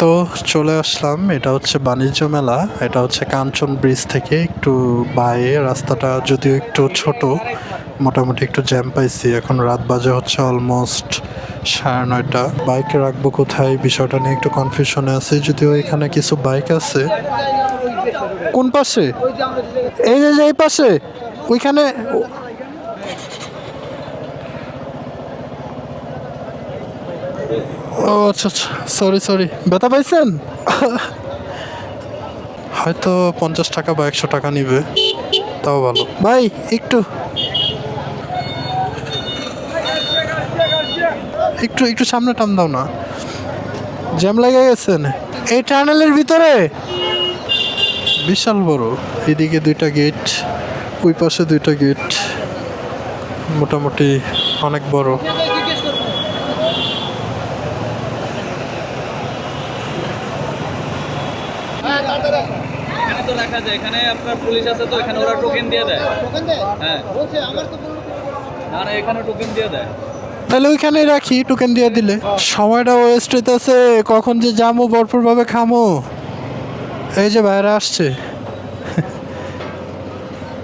তো চলে আসলাম, এটা হচ্ছে বাণিজ্য মেলা, এটা হচ্ছে কাঞ্চন ব্রিজ থেকে একটু বাইরে, রাস্তাটা যদিও একটু ছোট, মোটামুটি একটু জ্যাম পাইছি, এখন রাত বাজে হচ্ছে অলমোস্ট সাড়ে নয়টা। বাইকে রাখব কোথায় বিষয়টা নিয়ে একটু কনফিউশনে আছে, যদিও এখানে কিছু বাইক আছে। কোন পাশে? এই যে এই পাশে, ওইখানে ও আচ্ছা আচ্ছা। সরি সরি ব্যথা পাইছেন? হয়তো পঞ্চাশ টাকা বা একশো টাকা নিবে। তাও ভালো। ভাই, একটু। একটু একটু সামনে টান দাও না। জ্যাম লেগে গেছে এই টানেলের ভিতরে? বিশাল বড়। এদিকে দুইটা গেট, ওই পাশে দুইটা গেট। মোটামুটি অনেক বড়। এখানে তো লেখা যায় এখানে আপনার পুলিশ আছে তো এখানে ওরা টোকেন দিয়ে দেয়। হ্যাঁ। না না এখানে টোকেন দিয়ে দেয়। তাহলে ওইখানে রাখি টোকেন দিয়ে দিলে। সময়টা ওয়েস্ট হইতেছে কখন যে যামো ভরপুর ভাবে খামো। এই যে বাইরে আসছে।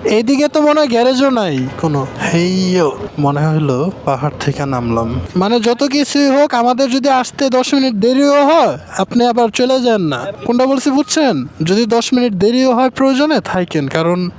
এইদিকে তো মনে হয় গ্যারেজও নাই কোনো। মনে হলো পাহাড় থেকে নামলাম। মানে যত কিছুই হোক আমাদের যদি আসতে দশ মিনিট দেরিও হয় আপনি আবার চলে যান না। কোনটা বলছি বুঝছেন? যদি দশ মিনিট দেরিও হয় প্রয়োজনে থাকেন কারণ